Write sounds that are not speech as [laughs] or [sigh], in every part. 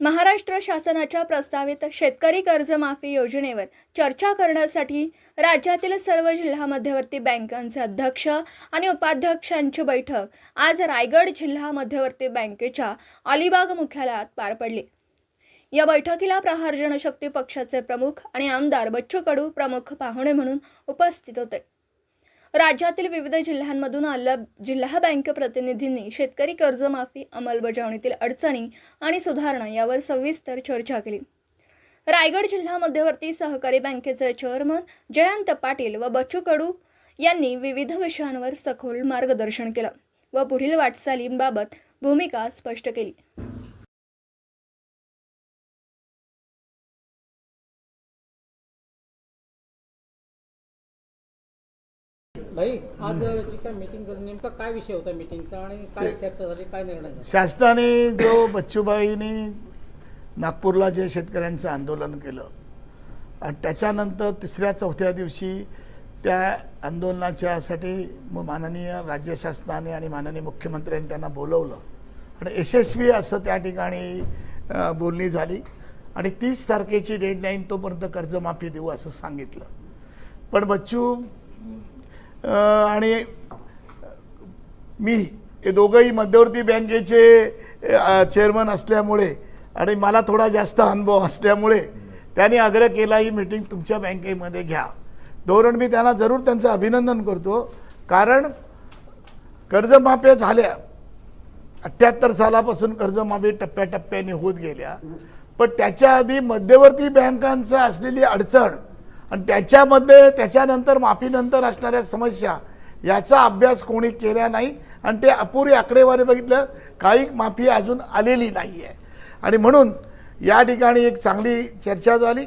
महाराष्ट्र शासनाच्या प्रस्तावित शेतकरी कर्जमाफी योजनेवर चर्चा करण्यासाठी राज्यातील सर्व जिल्हा मध्यवर्ती बँकांचे अध्यक्ष आणि उपाध्यक्षांची बैठक आज रायगड जिल्हा मध्यवर्ती बँकेच्या अलिबाग मुख्यालयात पार पडली. या बैठकीला प्रहार जनशक्ती पक्षाचे प्रमुख आणि आमदार बच्चू कडू प्रमुख पाहुणे म्हणून उपस्थित होते. राज्यातील विविध जिल्ह्यांमधून आल्या जिल्हा बँक प्रतिनिधींनी शेतकरी कर्जमाफी अंमलबजावणीतील अडचणी आणि सुधारणा यावर सविस्तर चर्चा केली. रायगड जिल्हा मध्यवर्ती सहकारी बँकेचे चेअरमन जयंत पाटील व बच्चू कडू यांनी विविध विषयांवर सखोल मार्गदर्शन केलं व पुढील वाटचालींबाबत भूमिका स्पष्ट केली. भाई आज जी काय मीटिंग झाली नेमका काय विषय होता मीटिंगचा आणि काय चर्चा झाली काय निर्णय झाला? शासनाने जो बच्चूबाईंनी नागपूरला जे शेतकऱ्यांचं आंदोलन केलं आणि त्याच्यानंतर तिसऱ्या चौथ्या दिवशी त्या आंदोलनाच्यासाठी माननीय राज्य शासनाने आणि माननीय मुख्यमंत्र्यांनी त्यांना बोलवलं. आणि यशस्वी असं त्या ठिकाणी बोलणी झाली. आणि तीस तारखेची डेडलाईन तोपर्यंत कर्जमाफी देऊ असं सांगितलं. पण बच्चू आणि मी हे दोघंही मध्यवर्ती बँकेचे चेअरमन असल्यामुळे आणि मला थोडा जास्त अनुभव असल्यामुळे त्यांनी आग्रह केला ही मीटिंग तुमच्या बँकेमध्ये घ्या. धोरण मी त्यांना जरूर त्यांचं अभिनंदन करतो कारण कर्जमाफ्या झाल्या अठ्ठ्याहत्तर सालापासून कर्जमाफी टप्प्याटप्प्याने होत गेल्या. पण त्याच्या आधी मध्यवर्ती बँकांचं असलेली अडचण आणि त्याच्यामध्ये त्याच्यानंतर माफीनंतर असणाऱ्या समस्या याचा अभ्यास कोणी केला नाही. आणि ते अपुरी आकडेवारी बघितलं काही माफी अजून आलेली नाही आहे आणि म्हणून या ठिकाणी एक चांगली चर्चा झाली.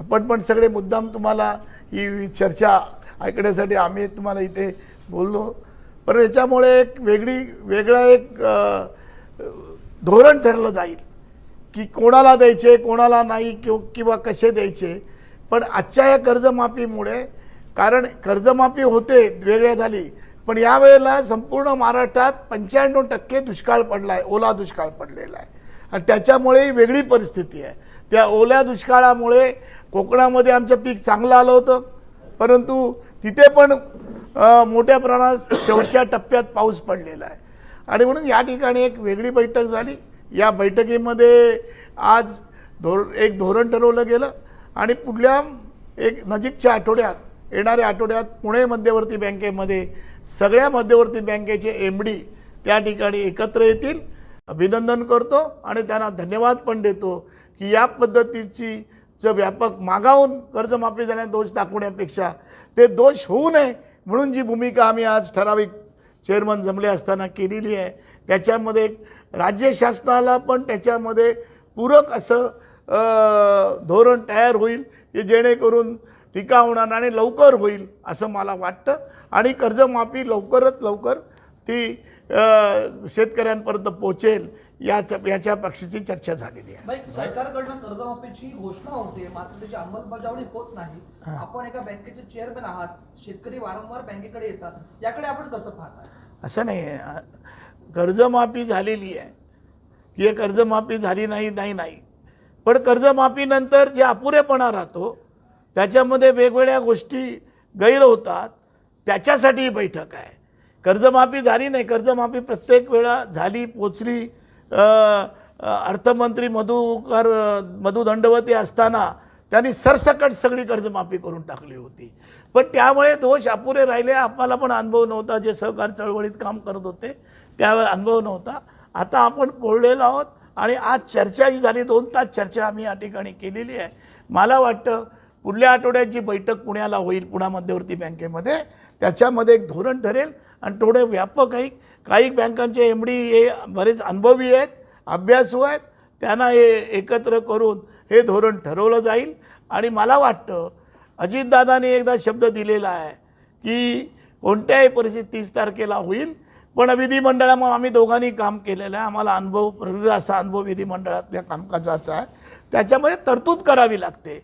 आपण पण सगळे मुद्दाम तुम्हाला ही चर्चा ऐकण्यासाठी आम्ही तुम्हाला इथे बोललो. पण याच्यामुळे एक वेगळी वेगळं एक धोरण ठरलं जाईल. की कोणाला द्यायचे कोणाला नाही किंवा किंवा कसे द्यायचे. पण आजच्या या कर्जमाफीमुळे कारण कर्जमाफी होते वेगळ्या झाली. पण यावेळेला संपूर्ण महाराष्ट्रात पंच्याण्णव टक्के दुष्काळ पडला आहे ओला दुष्काळ पडलेला आहे. आणि त्याच्यामुळे ही वेगळी परिस्थिती आहे. त्या ओल्या दुष्काळामुळे कोकणामध्ये आमचं पीक चांगलं आलं होतं. परंतु तिथे पण मोठ्या प्रमाणात शेवटच्या टप्प्यात पाऊस पडलेला आहे. आणि म्हणून या ठिकाणी एक वेगळी बैठक झाली. या बैठकीमध्ये आज धोर एक धोरण ठरवलं गेलं. आणि पुढल्या एक नजीकच्या आठवड्यात येणाऱ्या आठवड्यात पुणे मध्यवर्ती बँकेमध्ये सगळ्या मध्यवर्ती बँकेचे एम डी त्या ठिकाणी एकत्र येतील. अभिनंदन करतो आणि त्यांना धन्यवाद पण देतो की या पद्धतीची च व्यापक मागावून कर्जमाफी झाल्याने दोष दाखवण्यापेक्षा ते दोष होऊ नये म्हणून जी भूमिका आम्ही आज ठराविक चेअरमन जमले असताना केलेली आहे त्याच्यामध्ये राज्य शासनाला पण त्याच्यामध्ये पूरक असं धोरण तयार होईल की जेणेकरून टीका होणार आणि लवकर होईल असं मला वाटतं. आणि कर्जमाफी लवकरात लवकर ती शेतकऱ्यांपर्यंत पोचेल याच्या याच्या पक्षाची चर्चा झालेली आहे. सरकारकडनं कर्जमाफीची घोषणा होते मात्र त्याची अंमलबजावणी होत नाही. आपण एका बँकेचे चेअरमॅन आहात शेतकरी वारंवार बँकेकडे येतात याकडे आपण कसं पाहताय असं नाही कर्जमाफी झालेली आहे. की कर्जमाफी झाली नाही नाही नाही. पण कर्जमाफीनंतर जे अपुरेपणा राहतो त्याच्यामध्ये वेगवेगळ्या गोष्टी गैर होतात त्याच्यासाठी ही बैठक आहे. कर्जमाफी झाली नाही कर्जमाफी प्रत्येक वेळा झाली पोचली. अर्थमंत्री मधुकर मधु दंडवते असताना त्यांनी सरसकट सगळी कर्जमाफी करून टाकली होती. पण त्यामुळे दोष अपुरे राहिले आम्हाला पण अनुभव नव्हता. जे सहकार चळवळीत काम करत होते त्यावेळेस अनुभव नव्हता. आता आपण पोळलेलो आहोत. आणि आज चर्चा जी झाली दोन तास चर्चा आम्ही या ठिकाणी केलेली आहे. मला वाटतं पुढल्या आठवड्यात जी बैठक पुण्याला होईल पुणा मध्यवर्ती बँकेमध्ये त्याच्यामध्ये एक धोरण ठरेल आणि थोडे व्यापक आहे. काही बँकांचे एम डी हे बरेच अनुभवी आहेत अभ्यासू आहेत त्यांना हे एकत्र करून हे धोरण ठरवलं जाईल. आणि मला वाटतं अजितदादाने एकदा शब्द दिलेला आहे की कोणत्याही परिस्थितीत तीस तारखेला होईल. पण विधिमंडळामुळे आम्ही दोघांनी काम केलेलं आहे. आम्हाला अनुभव प्रवीण असा अनुभव विधिमंडळातल्या कामकाजाचा आहे. त्याच्यामध्ये तरतूद करावी लागते.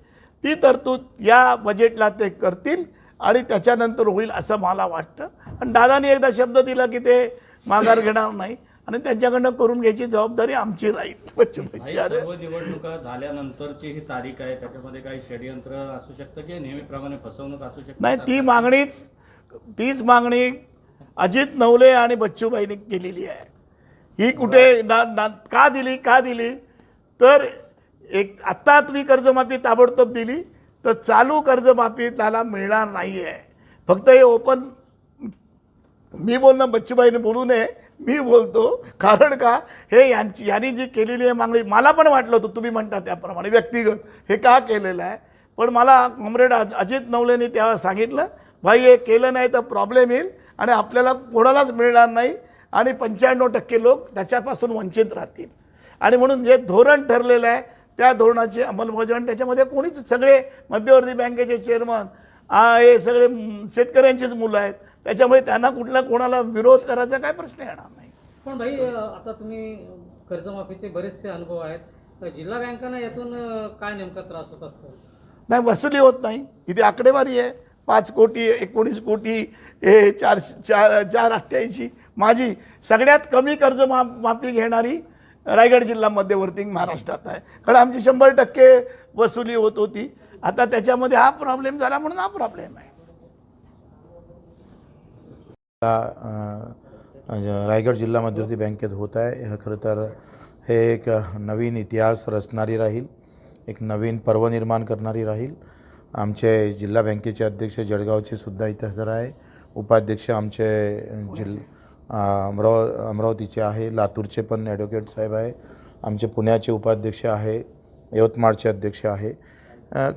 ती तरतूद या बजेटला ते करतील आणि त्याच्यानंतर होईल असं मला वाटतं. आणि दादानी एकदा शब्द दिला की ते माघार घेणार नाही. आणि त्यांच्याकडनं करून घ्यायची जबाबदारी आमची राहील. [laughs] नाही सर्व निवडणुका झाल्यानंतरची ही तारीख आहे. त्याच्यामध्ये काही षडयंत्र असू शकतं की नेहमीप्रमाणे फसवणूक असू शकते. नाही ती मागणीच तीच मागणी अजित नवले आणि बच्चूभाईने केलेली आहे. ही कुठे ना ना का दिली का दिली? तर एक आत्ता तुम्ही कर्जमाफी ताबडतोब दिली तर चालू कर्जमाफी त्याला मिळणार नाही आहे फक्त हे ओपन मी बोलणं बच्चूबाईने बोलू नये मी बोलतो. कारण का? हे यांची यांनी जी केलेली आहे मागणी मला पण वाटलं होतं तुम्ही म्हणता त्याप्रमाणे व्यक्तिगत. हे का केलेलं आहे? पण मला कॉम्रेड अज- अजित नवलेनी तेव्हा सांगितलं भाई हे केलं नाही तर प्रॉब्लेम येईल. आणि आपल्याला कोणालाच मिळणार नाही आणि पंच्याण्णव टक्के लोक त्याच्यापासून वंचित राहतील. आणि म्हणून जे धोरण ठरलेलं आहे त्या धोरणाची अंमलबजावणी त्याच्यामध्ये कोणीच सगळे मध्यवर्ती बँकेचे चेअरमन हे सगळे शेतकऱ्यांचीच मुलं आहेत त्याच्यामुळे त्यांना कुठला कोणाला विरोध करायचा काय प्रश्न येणार नाही. पण भाई आता तुम्ही कर्जमाफीचे बरेचसे अनुभव आहेत. जिल्हा बँकांना यातून काय नेमका त्रास होत असतो? नाही वसुली होत नाही. इथे आकडेवारी आहे. पाच कोटी एकोणीस कोटी हे चार चार चार अठ्ठ्याऐंशी. माझी सगळ्यात कमी कर्ज मा माफी घेणारी रायगड जिल्हा मध्यवर्ती महाराष्ट्रात आहे. कारण आमची शंभर टक्के वसुली होत होती. आता त्याच्यामध्ये हा प्रॉब्लेम झाला म्हणून हा प्रॉब्लेम आहे. रायगड जिल्हा मध्यवर्ती बँकेत होत आहे. हा खरं तर हे एक नवीन इतिहास रचणारी राहील. एक नवीन पर्व निर्माण करणारी राहील. आमचे जिल्हा बँकेचे अध्यक्ष जळगावचे सुद्धा इथे हजर आहे. उपाध्यक्ष आमचे जिल अमराव अमरावतीचे आहे. लातूरचे पण ॲडव्होकेट साहेब आहे. आमचे पुण्याचे उपाध्यक्ष आहे. यवतमाळचे अध्यक्ष आहे.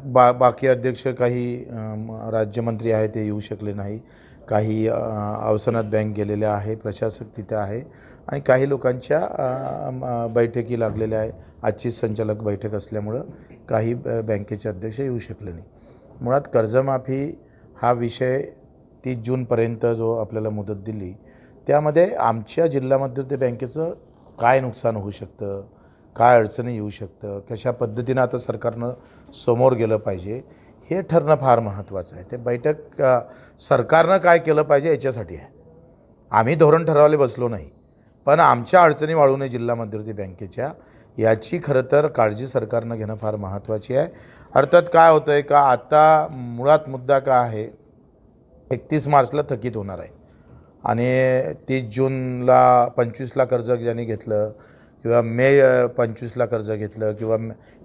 बा बाकी अध्यक्ष काही राज्यमंत्री आहे ते येऊ शकले नाही. काही अवसनात बँक गेलेले आहे. प्रशासक तिथे आहे. आणि काही लोकांच्या म, बैठकी लागलेल्या आहे. आजची संचालक बैठक असल्यामुळं काही ब- बँकेचे अध्यक्ष येऊ शकले नाही. मुळात कर्जमाफी हा विषय तीस जूनपर्यंत जो आपल्याला मुदत दिली त्यामध्ये आमच्या जिल्हा मध्यवर्ती बँकेचं काय नुकसान होऊ शकतं काय अडचणी येऊ शकतं कशा पद्धतीनं आता सरकारनं समोर गेलं पाहिजे हे ठरणं फार महत्त्वाचं आहे. ते बैठक सरकारनं काय केलं पाहिजे याच्यासाठी आहे. आम्ही धोरण ठरवायला बसलो नाही पण आमच्या अडचणी वाढू नये जिल्हा मध्यवर्ती बँकेच्या याची खरं तर काळजी सरकारनं घेणं फार महत्त्वाची आहे. अर्थात काय होतं आहे का आता मुळात मुद्दा काय आहे एकतीस मार्चला थकीत होणार आहे. आणि तीस जूनला पंचवीसला कर्ज ज्यांनी घेतलं किंवा मे पंचवीसला कर्ज घेतलं किंवा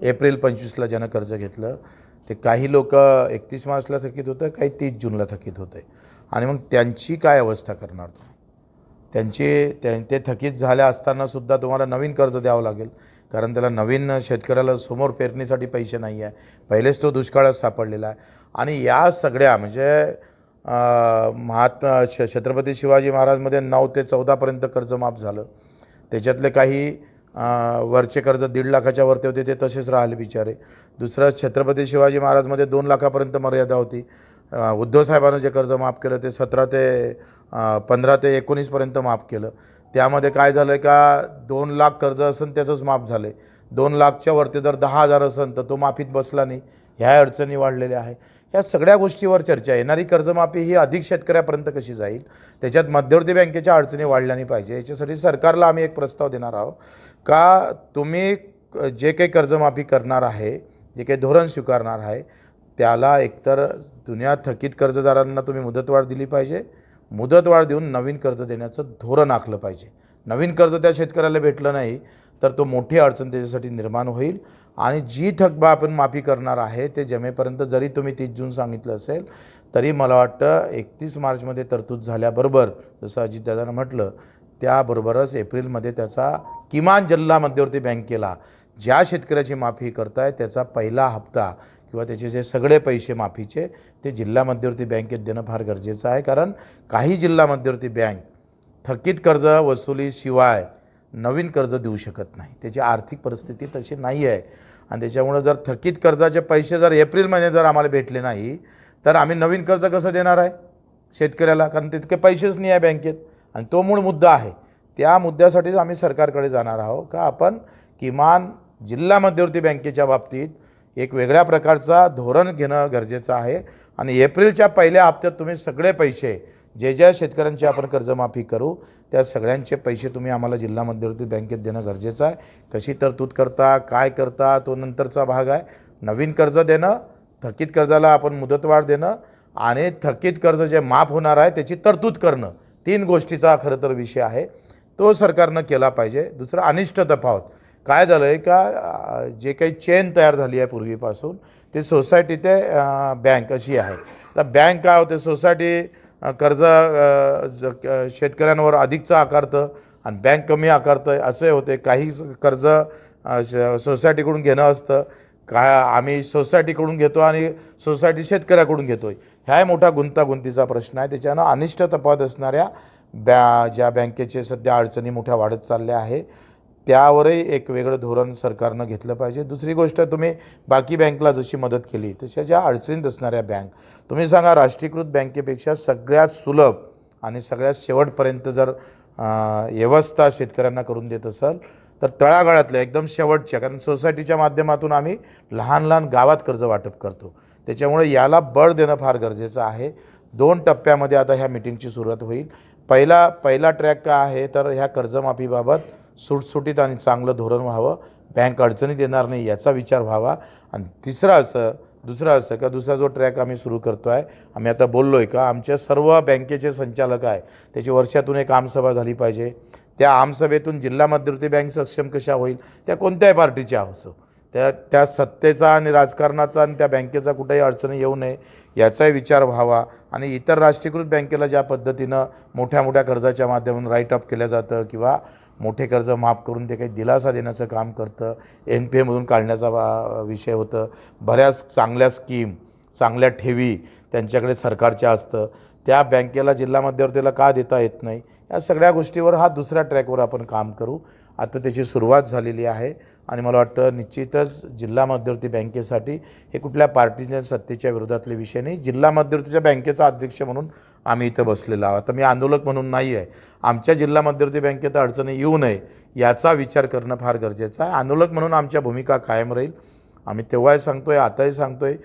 एप्रिल पंचवीसला ज्यानं कर्ज घेतलं ते काही लोक एकतीस मार्चला थकीत होतं काही तीस जूनला थकीत होतं. आहे आणि मग त्यांची काय अवस्था करणार तुम्ही? त्यांची ते थकीत झाल्या असतानासुद्धा तुम्हाला नवीन कर्ज द्यावं लागेल. कारण त्याला नवीन शेतकऱ्याला समोर पेरणीसाठी पैसे नाही आहे. पहिलेच तो दुष्काळात सापडलेला आहे. आणि या सगळ्या म्हणजे महात्मा श छत्रपती शिवाजी महाराजमध्ये नऊ ते चौदापर्यंत कर्ज माफ झालं. त्याच्यातले काही वरचे कर्ज दीड लाखाच्या वरती होते ते तसेच राहिले बिचारे. दुसरं छत्रपती शिवाजी महाराजमध्ये दोन लाखापर्यंत मर्यादा होती. उद्धवसाहेबानं उद्धव जे कर्ज माफ केलं ते सतरा ते पंधरा ते एकोणीसपर्यंत माफ केलं. त्यामध्ये काय झालं आहे का दोन लाख कर्ज असेल त्याचंच माफ झालं आहे दोन लाखच्या वरती जर दहा हजार असेल तर तो माफीत बसला नाही. ह्या अडचणी वाढलेल्या आहे या सगळ्या गोष्टीवर चर्चा येणारी कर्जमाफी ही अधिक शेतकऱ्यापर्यंत कशी जाईल त्याच्यात मध्यवर्ती बँकेच्या अडचणी वाढल्या नाही पाहिजे. याच्यासाठी सरकारला आम्ही एक प्रस्ताव देणार आहोत का तुम्ही क- जे काही कर्जमाफी करणार आहे जे काही धोरण स्वीकारणार आहे त्याला एकतर जुन्या थकीत कर्जदारांना तुम्ही मुदतवाढ दिली पाहिजे मुदतवाढ देऊन नवीन कर्ज देण्याचं धोरण आखलं पाहिजे. नवीन कर्ज त्या शेतकऱ्याला भेटलं नाही तर तो मोठी अडचण त्याच्यासाठी निर्माण होईल. आणि जी थकबा आपण माफी करणार आहे ते जमेपर्यंत जरी तुम्ही तीस जून सांगितलं असेल तरी मला वाटतं एकतीस मार्चमध्ये तरतूद झाल्याबरोबर जसं अजितदादानं म्हटलं त्याबरोबरच एप्रिलमध्ये त्याचा किमान जल्ला मध्यवर्ती बँकेला ज्या शेतकऱ्याची माफी करताय त्याचा पहिला हप्ता किंवा त्याचे जे सगळे पैसे माफीचे ते जिल्हा मध्यवर्ती बँकेत देणं फार गरजेचं आहे. कारण काही जिल्हा मध्यवर्ती बँक थकीत कर्ज वसुलीशिवाय नवीन कर्ज देऊ शकत नाही. त्याची आर्थिक परिस्थिती तशी नाही आहे. आणि त्याच्यामुळं जर थकीत कर्जाचे पैसे जर एप्रिल महिने जर आम्हाला भेटले नाही तर आम्ही नवीन कर्ज कसं देणार आहे शेतकऱ्याला? कारण तितके पैसेच नाही आहे बँकेत. आणि तो मूळ मुद्दा आहे. त्या मुद्द्यासाठीच आम्ही सरकारकडे जाणार आहोत. का आपण किमान जिल्हा मध्यवर्ती बँकेच्या बाबतीत एक वेगळ्या प्रकारचा धोरण घेणं गरजेचं आहे. आणि एप्रिलच्या पहिल्या हप्त्यात तुम्ही सगळे पैसे जे ज्या शेतकऱ्यांची आपण कर्जमाफी करू त्या सगळ्यांचे पैसे तुम्ही आम्हाला जिल्हा मध्यवर्ती बँकेत देणं गरजेचं आहे. कशी तरतूद करता काय करता तो नंतरचा भाग आहे. नवीन कर्ज देणं थकीत कर्जाला आपण मुदतवाढ देणं आणि थकीत कर्ज जे माफ होणार आहे त्याची तरतूद करणं तीन गोष्टीचा खरं तर विषय आहे. तो सरकारनं केला पाहिजे. दुसरं अनिष्ट तफावत. काय झालं आहे का जे काही चेन तयार झाली आहे पूर्वीपासून ते सोसायटी ते बँक अशी आहे. तर बँक काय होते सोसायटी कर्ज ज- शेतकऱ्यांवर अधिकचं आकारतं आणि बँक कमी आकारतं असे होते. काही कर्ज श- सोसायटीकडून घेणं असतं. काय आम्ही सोसायटीकडून घेतो आणि सोसायटी शेतकऱ्याकडून घेतो आहे ह्या मोठा गुंतागुंतीचा प्रश्न आहे. त्याच्यानं अनिष्ट तफावत असणाऱ्या बॅ ज्या बँकेचे सध्या अडचणी मोठ्या वाढत चालल्या आहे. त्यावरही एक वेगळं धोरण सरकारनं घेतलं पाहिजे. दुसरी गोष्ट तुम्ही बाकी बँकला जशी मदत केली तशा ज्या अडचणीत असणाऱ्या बँक तुम्ही सांगा राष्ट्रीयकृत बँकेपेक्षा सगळ्यात सुलभ आणि सगळ्यात शेवटपर्यंत जर व्यवस्था शेतकऱ्यांना करून देत असाल तर तळागाळातल्या एकदम शेवटच्या कारण सोसायटीच्या माध्यमातून आम्ही लहान लहान गावात कर्ज वाटप करतो. त्याच्यामुळे याला बळ देणं फार गरजेचं आहे. दोन टप्प्यामध्ये आता ह्या मिटिंगची सुरुवात होईल. पहिला पहिला ट्रॅक काय आहे तर ह्या कर्जमाफीबाबत सुटसुटीत आणि चांगलं धोरण व्हावं. बँक अडचणीत येणार नाही याचा विचार व्हावा. आणि तिसरं असं दुसरं असं का दुसरा जो ट्रॅक आम्ही सुरू करतो आहे आम्ही आता बोललो आहे का आमच्या सर्व बँकेचे संचालक आहे त्याची वर्षातून एक आमसभा झाली पाहिजे. त्या आमसभेतून जिल्हा मध्यवर्ती बँक सक्षम कशा होईल? त्या कोणत्याही पार्टीच्या असो त्या त्या सत्तेचा आणि राजकारणाचा आणि त्या बँकेचा कुठेही अडचणी येऊ नये याचाही विचार व्हावा. आणि इतर राष्ट्रीयकृत बँकेला ज्या पद्धतीनं मोठ्या मोठ्या कर्जाच्या माध्यमातून राईट अप केलं जातं किंवा मोठे कर्ज माफ करून ते काही दिलासा देण्याचं काम करतं. एन पी एमधून काढण्याचा वा- विषय होतं. बऱ्याच चांगल्या स्कीम चांगल्या ठेवी त्यांच्याकडे सरकारच्या असतं. त्या बँकेला जिल्हा मध्यवर्तीला का देता येत नाही? या सगळ्या गोष्टीवर हा दुसऱ्या ट्रॅकवर आपण काम करू. आता त्याची सुरुवात झालेली आहे आणि मला वाटतं निश्चितच जिल्हा मध्यवर्ती बँकेसाठी हे कुठल्या पार्टीच्या सत्तेच्या विरोधातले विषय नाही. जिल्हा मध्यवर्तीच्या बँकेचा अध्यक्ष म्हणून आम्ही इथं बसलेलो आहोत. आता मी आंदोलक म्हणून नाही आहे. आमच्या जिल्हा मध्यवर्ती बँकेत अडचणी येऊ नये याचा विचार करणं फार गरजेचं आहे. आंदोलक म्हणून आमच्या भूमिका कायम राहील. आम्ही तेव्हाही सांगतोय आताही सांगतोय.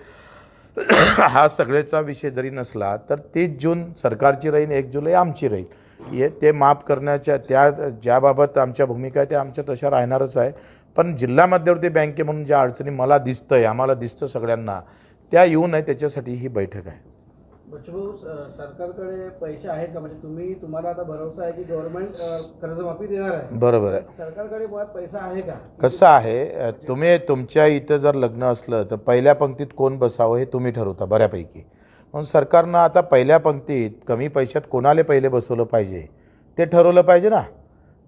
[coughs] हा सगळेचा विषय जरी नसला तर तीस जून सरकारची राहील एक जुलै आमची राहील. हे ते माफ करण्याच्या त्या ज्याबाबत आमच्या भूमिका आहे त्या आमच्या तशा राहणारच आहे. पण जिल्हा मध्यवर्ती बँके म्हणून ज्या अडचणी मला दिसतंय आम्हाला दिसतं सगळ्यांना त्या येऊ नये त्याच्यासाठी ही बैठक आहे. बच्चूभाऊ सरकारकडे पैसे आहेत का? म्हणजे तुम्ही तुम्हाला आता भरोसा आहे की गव्हर्नमेंट कर्जमाफी देणार आहे. बरोबर आहे. सरकारकडे मुळात पैसा आहे का? कसं आहे तुम्ही तुमच्या इथं जर लग्न असलं तर पहिल्या पंक्तीत कोण बसावं हे तुम्ही ठरवता बऱ्यापैकी. म्हणून सरकारनं आता पहिल्या पंक्तीत कमी पैशात कोणाला पहिले बसवलं पाहिजे? ते ठरवलं पाहिजे ना.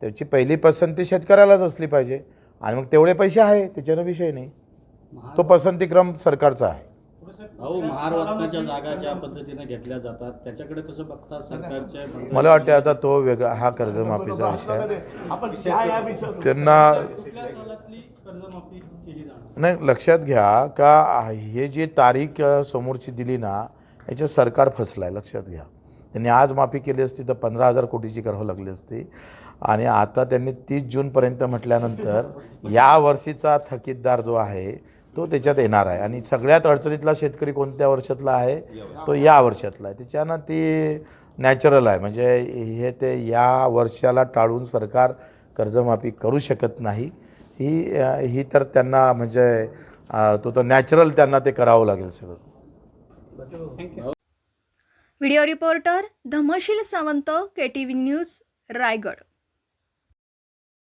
त्याची पहिली पसंती शेतकऱ्यालाच असली पाहिजे. आणि मग तेवढे पैसे आहे त्याच्यानं विषय नाही. तो पसंतीक्रम सरकारचा आहे. भाऊ महारत्नाच्या जागा ज्या पद्धतीने घेतल्या जातात त्याच्याकडे कसं बघतात सरकारच्या मला वाटतं आता तो वेगळा हा कर्जमाफीचा विषय आहे. त्यांना नाही लक्षात घ्या का हे जी तारीख समोरची दिली ना याच्यात सरकार फसलं आहे लक्षात घ्या. त्यांनी आज माफी केली असती तर पंधरा हजार कोटीची करावं लागली असती. आणि आता त्यांनी तीस जूनपर्यंत म्हटल्यानंतर या वर्षीचा थकीतदार जो आहे तो त्याच्यात येणार आहे. आणि सगळ्यात अडचणीतला शेतकरी कोणत्या वर्षातला आहे? तो या वर्षातला आहे. त्याच्यानं ती नॅचरल आहे. म्हणजे हे ते या वर्षाला टाळून सरकार कर्जमाफी करू शकत नाही. ही ही तर त्यांना म्हणजे तो तर नॅचरल त्यांना ते करावं लागेल सगळं. Video reporter Dhamshil Sawant K T V news Raigad.